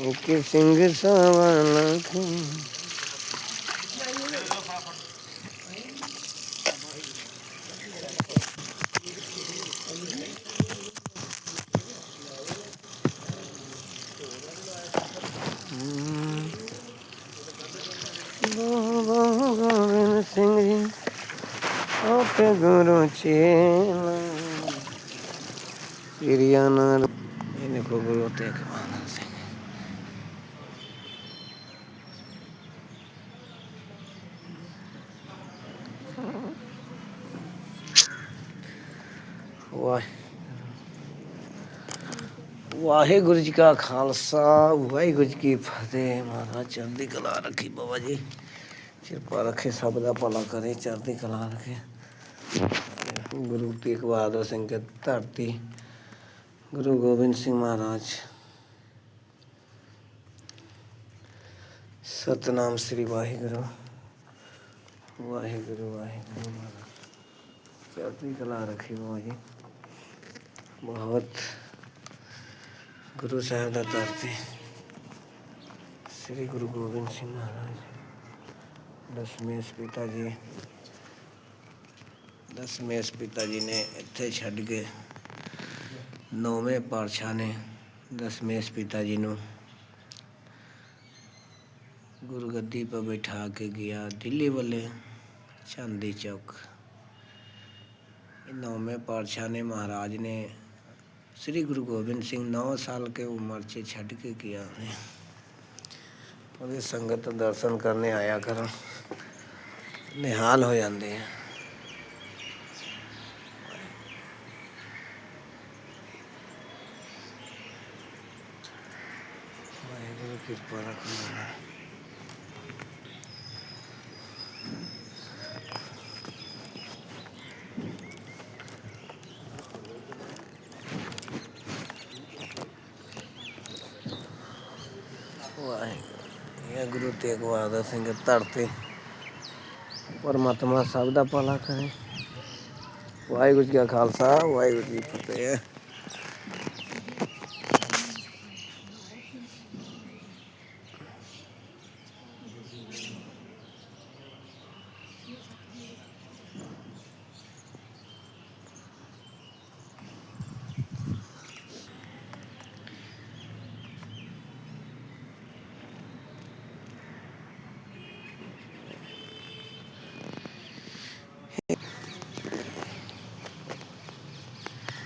ਇੱਕ ਸਿੰਘ ਸਵਾ ਲੱਖ ਬਾਬਾ ਗੋਬਿੰਦ ਸਿੰਘ ਜੀ ਆਪੇ ਗੁਰੂ ਚੇਲਾ ਪਿਰਿਆ ਨਾਲ ਇਹਨੇ ਕੋ ਗੁਰੂ ਤੇਗ ਬਹਾਦਰ ਸਿੰਘ ਵਾਹ ਵਾਹਿਗੁਰੂ ਜੀ ਕਾ ਖਾਲਸਾ, ਵਾਹਿਗੁਰੂ ਜੀ ਕੀ ਫਤਿਹ। ਮਹਾਰਾਜ, ਚੜ੍ਹਦੀ ਕਲਾ ਰੱਖੀ ਬਾਬਾ ਜੀ। ਕਿਰਪਾ ਰੱਖੇ, ਸਭ ਦਾ ਭਲਾ ਕਰੇ, ਚੜ੍ਹਦੀ ਕਲਾ ਰੱਖੇ। ਗੁਰੂ ਤੇਗ ਬਹਾਦਰ ਸਿੰਘ ਦੀ ਧਰਤੀ, ਗੁਰੂ ਗੋਬਿੰਦ ਸਿੰਘ ਮਹਾਰਾਜ। ਸਤਨਾਮ ਸ੍ਰੀ ਵਾਹਿਗੁਰੂ। ਵਾਹਿਗੁਰੂ ਵਾਹਿਗੁਰੂ ਮਹਾਰਾਜ। ਚੜ੍ਹਦੀ ਕਲਾ ਰੱਖੀ ਬਾਬਾ ਜੀ। ਬਹੁਤ ਗੁਰੂ ਸਾਹਿਬ ਦਾ ਧਰਤੀ ਸ੍ਰੀ ਗੁਰੂ ਗੋਬਿੰਦ ਸਿੰਘ ਮਹਾਰਾਜ ਦਸਮੇਸ਼ ਪਿਤਾ ਜੀ ਦਸਮੇਸ਼ ਪਿਤਾ ਜੀ ਨੇ ਇੱਥੇ ਛੱਡ ਕੇ ਨੌਵੇਂ ਪਾਤਸ਼ਾਹ ਨੇ ਦਸਮੇਸ਼ ਪਿਤਾ ਜੀ ਨੂੰ ਗੁਰੂ ਗੱਦੀ 'ਤੇ ਬਿਠਾ ਕੇ ਗਿਆ, ਦਿੱਲੀ ਵੱਲੇ ਚਾਂਦੀ ਚੌਕ। ਨੌਵੇਂ ਪਾਤਸ਼ਾਹ ਨੇ ਮਹਾਰਾਜ ਨੇ ਸ੍ਰੀ ਗੁਰੂ ਗੋਬਿੰਦ ਸਿੰਘ 9 ਸਾਲ ਕੇ ਉਮਰ 'ਚ ਛੱਡ ਕੇ ਗਿਆ ਉਹਦੇ ਸੰਗਤ ਦਰਸ਼ਨ ਕਰਨੇ ਆਇਆ ਕਰਨ ਨਿਹਾਲ ਹੋ ਜਾਂਦੇ ਆ। ਵਾਹਿਗੁਰੂ ਕਿਰਪਾ ਰੱਖਣਾ ਵਾਹਿਗੁਰੂ। ਇਹ ਗੁਰੂ ਤੇਗ ਬਹਾਦਰ ਸਿੰਘ ਧਰਤੀ। ਪਰਮਾਤਮਾ ਸਭ ਦਾ ਭਲਾ ਕਰੇ। ਵਾਹਿਗੁਰੂ ਜੀ ਕਾ ਖਾਲਸਾ, ਵਾਹਿਗੁਰੂ ਜੀ ਕੀ ਫਤਿਹ।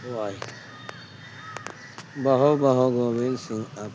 વાય બહો બહો ગોવિંદ સિંહ આપે